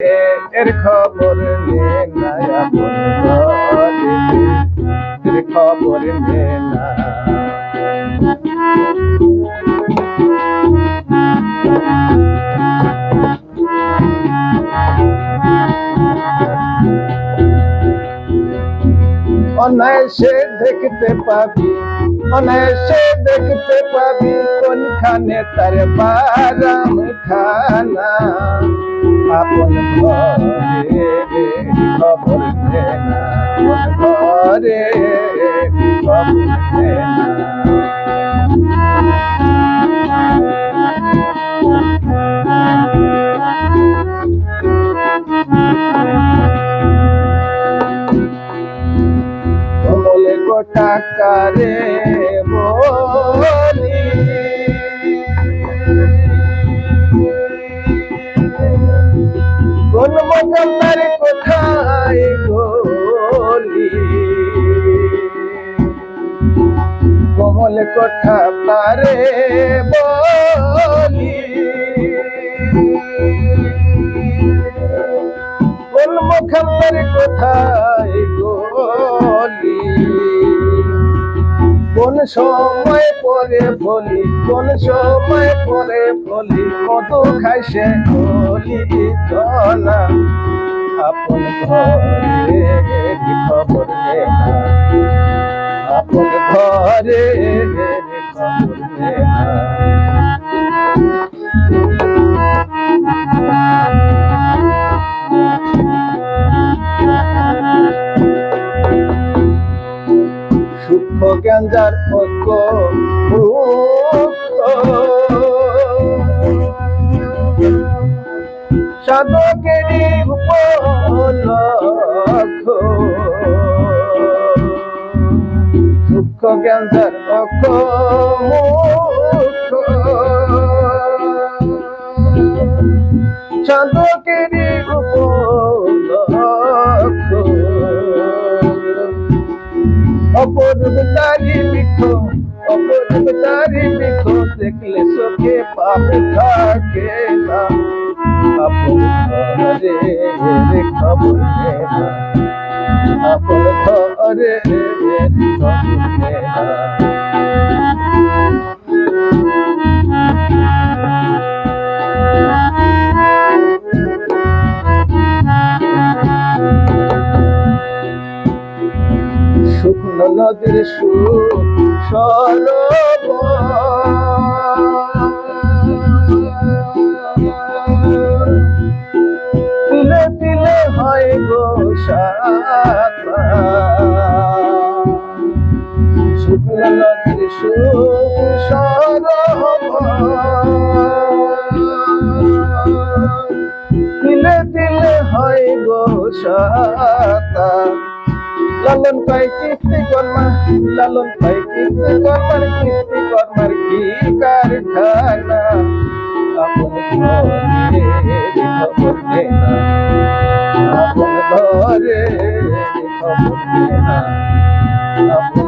এর খবর এর খবর অনায়াসে দেখতে পাবি অনায়াসে দেখতে পাবি কোনখানে তার বারাম খানা। আপন খবর ঘরে খবর দে কোঠা তারে বলি। কোন মোকাম্মার কোথায় গলি কোন সময় পরে বলি, কোন সময় পরে বলি মধু খাইছে বলি না আপন ঘরে খবর নে না আপন ঘরে সূক্ষ্ম জ্ঞানজার ঐক্য সাধকেরই উপলক্ষ সূক্ষ্ম জ্ঞানজার ঐক্য সাধকেরই উপলক্ষ। অপরূপ তারি বৃক্ষ অপরূপ তারি বৃক্ষ দেখলে চোখে পাপ থাকে না। আপন রে খবর নদীর সুর সরব তিলে তিলে হয় গো শুকনো নদীর সুর তিলে তিলে হয় গো সাতা লালন পাই কীর্তি কর্মা, লালন পাই কীর্তি কর্মার কীর্তি কর্মার কি কারখানা আপন ঘরে আপন ঘরে আপন